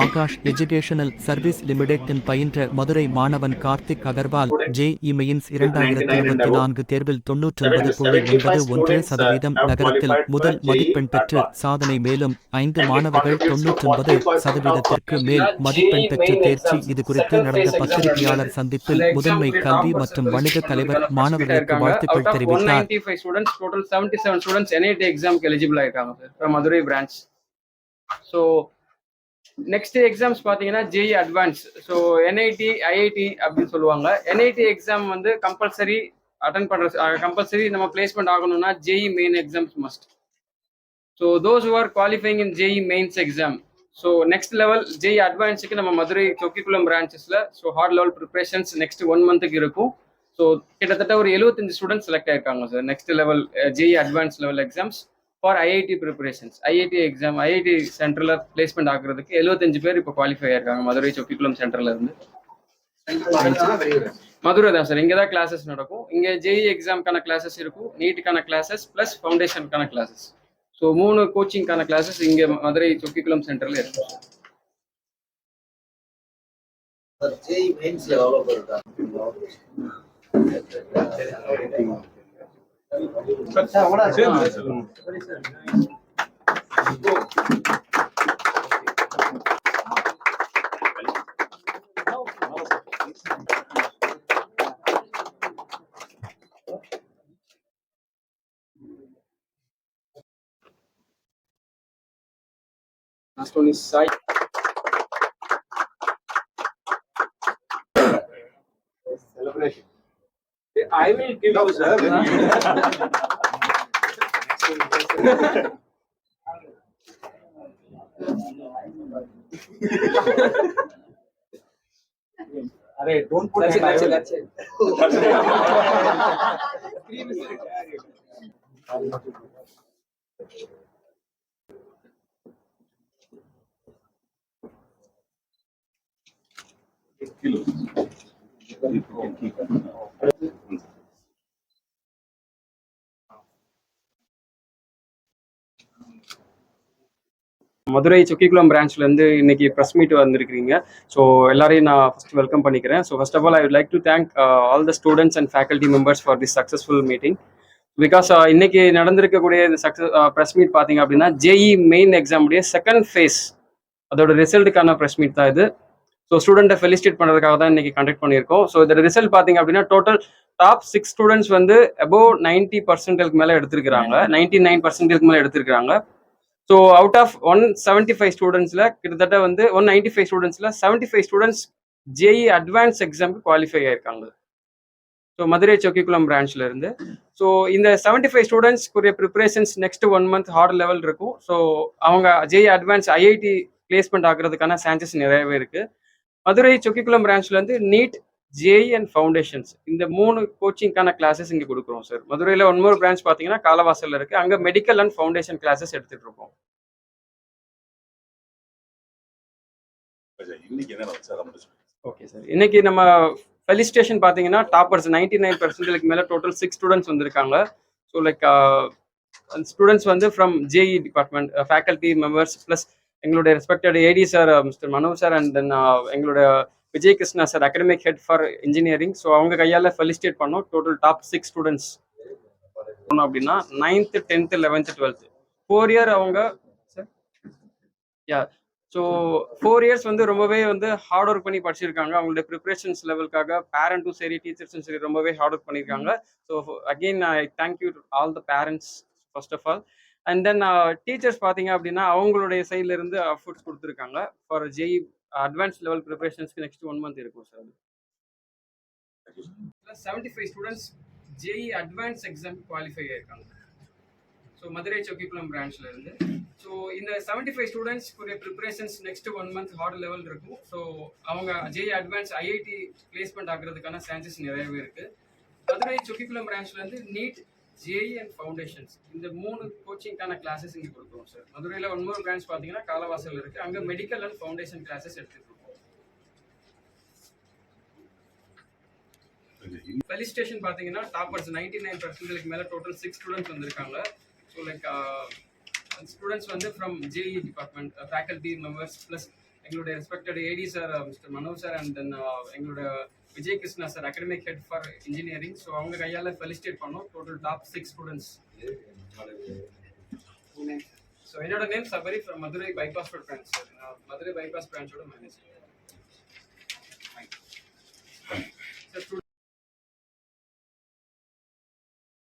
Akash educational service லிமிடெட்டில் பயின்ற மதுரை மாணவன் Karthik Agarwal J இமெயின்ஸ் இரண்டாயிரத்தி இருபத்தி நான்கு தேர்வில் தொன்னூற்றி ஒன்பது ஒன்பது ஒன்று சதவீதம் நகரத்தில் முதல் மதிப்பெண் பெற்று சாதனை மேலும் ஐந்து மாணவர்கள் தொன்னூற்றி ஒன்பது சதவீதத்திற்கு மேல் மதிப்பெண் பெற்று தேர்ச்சி இது குறித்து நடந்த பத்திரிகையாளர் சந்திப்பில் முதன்மை கல்வி மற்றும் வணிக தலைவர் மாணவர்களுக்கு வாழ்த்துக்கள் தெரிவித்தார் எலிஜிபிள் ஆயிருக்காங்க Madurai branch so next exams பார்த்தீங்கன்னா JEE advance so NIT IIT அப்படின்னு சொல்லுவாங்க என்ஐடி எக்ஸாம் வந்து கம்பல்சரி அட்டன் பண்ணுற கம்பல்சரி நம்ம பிளேஸ்மெண்ட் ஆகணும்னா JEE main exams must so those who are qualifying in JEE mains exam so next level JEE அட்வான்ஸுக்கு நம்ம மதுரை தொக்கிக்குளம் பிரான்ச்சஸில் so hard level preparations next one மந்த்துக்கு இருக்கும் ஸோ கிட்டத்தட்ட ஒரு எழுபத்தஞ்சு ஸ்டூடெண்ட்ஸ் செலக்ட் ஆயிருக்காங்க sir next level JEE advance level exams for IIT preparations IIT exam IIT சென்டரில் பிளேஸ்மெண்ட் ஆகுறதுக்கு எழுபத்தஞ்சு பேர் இப்போ குவாலிஃபை ஆயிருக்காங்க மதுரை சொக்கிக்குளம் சென்டர்ல இருந்து மதுரை தான் சார் இங்கே தான் கிளாஸஸ் நடக்கும் இங்கே ஜேஇ எக்ஸாம்க்கான e கிளாஸஸ் இருக்கும் நீட்டுக்கான கிளாஸஸ் ப்ளஸ் ஃபவுண்டேஷனுக்கான கிளாஸஸ் ஸோ மூணு கோச்சிங்க்கான கிளாஸஸ் இங்கே மதுரை சொக்கிக்குளம் சென்டரில் இருக்கும் சார் ஜேஇ மெயின்ஸில் எவ்வளோ Last one is side. Celebration. I will give you, sir. Arey, don't put it. That's it. Kilos. You can keep it. Madurai Chukkikulam பிரான்ச்லேருந்து இன்னைக்கு ப்ரெஸ் மீட் வந்திருக்கிறீங்க ஸோ எல்லாரையும் நான் ஃபஸ்ட் வெல்கம் பண்ணிக்கிறேன் so first of all I would like to thank all the students and faculty members for this successful meeting because இன்னைக்கு நடந்திருக்கக்கூடிய இந்த success press meet பார்த்தீங்க அப்படின்னா ஜேஇ மெயின் எக்ஸாமுடைய செகண்ட் ஃபேஸ் அதோட ரிசல்ட்டுக்கான ப்ரெஸ் மீட் தான் இது ஸோ ஸ்டூடெண்ட்டை ஃபெலிசிட்டேட் பண்ணுறதுக்காக தான் இன்னைக்கு கண்டக்ட் பண்ணியிருக்கோம் ஸோ இந்த ரிசல்ட் பார்த்தீங்க அப்படின்னா டோட்டல் டாப் சிக்ஸ் ஸ்டூடெண்ட்ஸ் வந்து அபோவ் நைன்டி பர்சன்டேஜ்க்கு மேலே எடுத்திருக்கிறாங்க நைன்டி நைன் பர்சன்டேஜ்க்கு மேலே எடுத்திருக்கிறாங்க so out of one seventy five ஸ்டூடெண்ட்ஸில் கிட்டத்தட்ட வந்து one ninety five ஸ்டூடெண்ட்ஸில் seventy five students JEE advance எக்ஸாம்க்கு குவாலிஃபை ஆயிருக்காங்க ஸோ மதுரை சொக்கிக்குளம் பிரான்ச்ல இருந்து ஸோ இந்த seventy five ஸ்டூடெண்ட்ஸ்க்குரிய preparations next one month hard level இருக்கும் ஸோ அவங்க ஜேஇ அட்வான்ஸ் ஐஐடி பிளேஸ்மெண்ட் ஆகுறதுக்கான சான்சஸ் நிறையவே இருக்கு மதுரை சொக்கிக்குளம் பிரான்ச்ல இருந்து நீட் ஜேஇ அண்ட் ஃபவுண்டேஷன்ஸ் இந்த மூணு கோச்சிங்க்கான கிளாஸஸ் இங்கே கொடுக்குறோம் சார் மதுரையில் ஒன்னொரு பிரான்ச் பார்த்தீங்கன்னா காலவாசலில் இருக்குது அங்கே மெடிக்கல் அண்ட் ஃபவுண்டேஷன் கிளாஸஸ் எடுத்துகிட்டு இருக்கோம் ஓகே சார் இன்னைக்கு நம்ம ஃபெலிஸ்டேஷன் பார்த்தீங்கன்னா டாப்பர்ஸ் நைன்டி நைன் பர்சன்டேஜ் மேலே டோட்டல் சிக்ஸ் ஸ்டூடெண்ட்ஸ் வந்திருக்காங்க ஸோ லைக் ஸ்டூடெண்ட்ஸ் வந்து from JEE department faculty members plus எங்களுடைய respected AD sir mister Mano sir and then எங்களுடைய Vijay Krishna sir academic head for engineering so அவங்க கையால் ஃபெலிஸ்டேட் பண்ணோம் total top six students பண்ணோம் அப்படின்னா ninth tenth eleventh twelfth four year அவங்க yeah so four years வந்து ரொம்பவே வந்து ஹார்ட் ஒர்க் பண்ணி படிச்சிருக்காங்க அவங்களுடைய ப்ரிப்பரேஷன்ஸ் லெவலுக்காக பேரண்ட்டும் சரி டீச்சர்ஸும் சரி ரொம்பவே ஹார்ட் ஒர்க் பண்ணியிருக்காங்க so again I thank you all the parents first of all and then teachers பார்த்தீங்க அப்படின்னா அவங்களுடைய சைட்லேருந்து அஃபோர்ட்ஸ் கொடுத்துருக்காங்க ஃபார் ஜெய் அட்வான்ஸ் லெவல் ப்ரிப்பரேஷன்ஸ்க்கு நெக்ஸ்ட் ஒன் மந்த் இருக்கும் சார் அது seventy five students JEE advance exam qualify ஆயிருக்காங்க ஸோ மதுரை சொக்கிக்குளம் பிரான்ச்சில் இருந்து ஸோ இந்த seventy five ஸ்டூடெண்ட்ஸ்க்குரிய preparations next one month hard level இருக்கும் ஸோ அவங்க ஜேஇ அட்வான்ஸ் ஐஐடி பிளேஸ்மெண்ட் ஆகிறதுக்கான சான்சஸ் நிறையவே இருக்குது மதுரை சொக்கிக்குளம் இருந்து நீட் ஜேஇஎன் ஃபவுண்டேஷன்ஸ் இந்த மூணு கோச்சிங்க்கான கிளாஸஸ் இங்கே கொடுக்குறோம் சார் மதுரையில் ஒன்பது பிரான்ச் பார்த்தீங்கன்னா காலவாசல் இருக்குது அங்கே மெடிக்கல் அண்ட் ஃபவுண்டேஷன் கிளாஸஸ் எடுத்துகிட்டு இருக்கோம் ஃபெலிஸ்டேஷன் பார்த்தீங்கன்னா டாப்பர்ஸ் நைன்டி நைன் பர்சன்டேஜ் மேலே டோட்டல் சிக்ஸ் ஸ்டூடெண்ட்ஸ் வந்திருக்காங்க ஸோ லைக் ஸ்டூடெண்ட்ஸ் வந்து from JEE department faculty members plus எங்களுடைய respected AD sir mister Manoj sir and then எங்களுடைய Vijay Krishna sir academic head for engineering so அவங்க கையால் felicitate பண்ணோம் total top six students so என்னோட name Sabari from Madurai bypass road branch sir Madurai bypass பிரான்ச்சோட manager